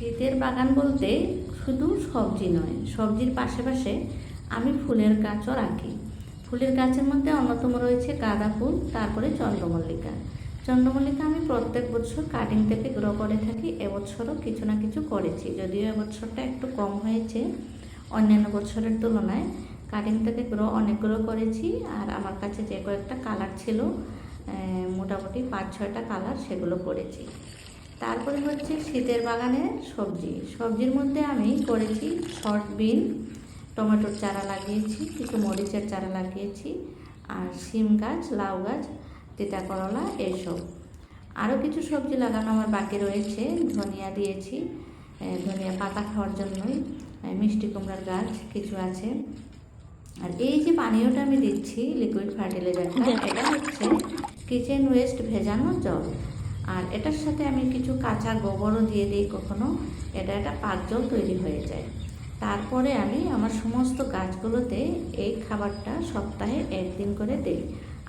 শীতের বাগান বলতে শুধু সবজি নয়, সবজির পাশে পাশে আমি ফুলের গাছও রাখি। ফুলের গাছের মধ্যে অন্যতম রয়েছে গাঁদা ফুল, তারপরে চন্দ্রমল্লিকা। চন্দ্রমল্লিকা আমি প্রত্যেক বছর কাটিং থেকে গ্রো করে থাকি, এবছরও কিছু না কিছু করেছি। যদিও এবছরটা একটু কম হয়েছে অন্যান্য বছরের তুলনায়। কাটিং থেকে গ্রো অনেকগুলো করেছি আর আমার কাছে যে কয়েকটা কালার ছিল মোটামুটি পাঁচ ছয়টা কালার সেগুলো করেছি। তারপরে হচ্ছে শীতের বাগানে সবজি। সবজির মধ্যে আমি করেছি শর্ট বিন টমেটোর চারা লাগিয়েছি কিছু মরিচের চারা লাগিয়েছি আর শিম গাছ লাউ গাছ তিতা করলা এসব। আরও কিছু সবজি লাগানো আমার বাকি রয়েছে। ধনিয়া দিয়েছি ধনিয়া পাতা খাওয়ার জন্যই মিষ্টি কুমড়ার গাছ কিছু আছে। আর এই যে পানীয়টা আমি দিচ্ছি লিকুইড ফার্টিলাইজারটা এটা হচ্ছে কিচেন ওয়েস্ট ভেজানো জল। আর এটার সাথে আমি কিছু কাঁচা গোবরও দিয়ে দিই কখনো। এটা একটা পাক জল তৈরি হয়ে যায়। তারপরে আমি আমার সমস্ত গাছগুলোতে এই খাবারটা সপ্তাহে একদিন করে দিই।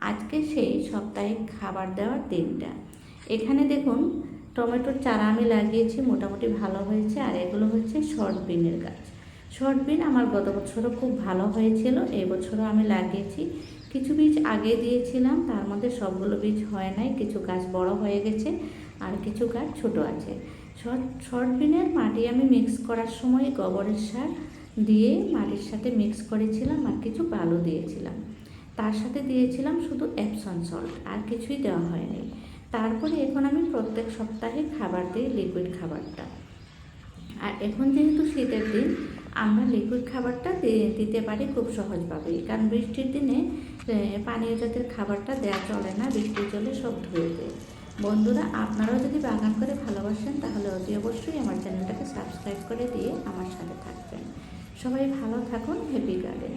আজকে সেই সপ্তাহে খাবার দেওয়ার দিনটা। এখানে দেখুন, টমেটোর চারা আমি লাগিয়েছি, মোটামুটি ভালো হয়েছে, আর এগুলো হচ্ছে শর্ট বিনের গাছ। শর্ট বিন আমার গত বছরও খুব ভালো হয়েছিল, এই বছরও আমি লাগিয়েছি। কিছু বীজ আগে দিয়েছিলাম, তার মধ্যে সবগুলো বীজ হয় নাই, কিছু গাছ বড় হয়ে গেছে আর কিছু গাছ ছোট আছে। শর্ট শর্ট বিনের মাটি আমি মিক্স করার সময় গোবরের সার দিয়ে মাটির সাথে মিক্স করেছিলাম আর কিছু বালু দিয়েছিলাম। তার সাথে দিয়েছিলাম শুধু অ্যাপসন সল্ট আর কিছুই দেওয়া হয়নি। তারপরে এখন আমি প্রত্যেক সপ্তাহে খাবার দিই লিকুইড খাবারটা। আর এখন যেহেতু শীতের দিন আমরা লিকুইড খাবারটা দিতে পারি খুব সহজভাবেই কারণ বৃষ্টির দিনে পানীয় জাতের খাবারটা দেওয়া চলে না, বৃষ্টির জলে সব ধুয়ে দেয়। বন্ধুরা, আপনারাও যদি বাগান করে ভালোবাসেন, তাহলে অতি অবশ্যই আমার চ্যানেলটাকে সাবস্ক্রাইব করে দিয়ে আমার সাথে থাকবেন। সবাই ভালো থাকুন হ্যাপি গার্ডেন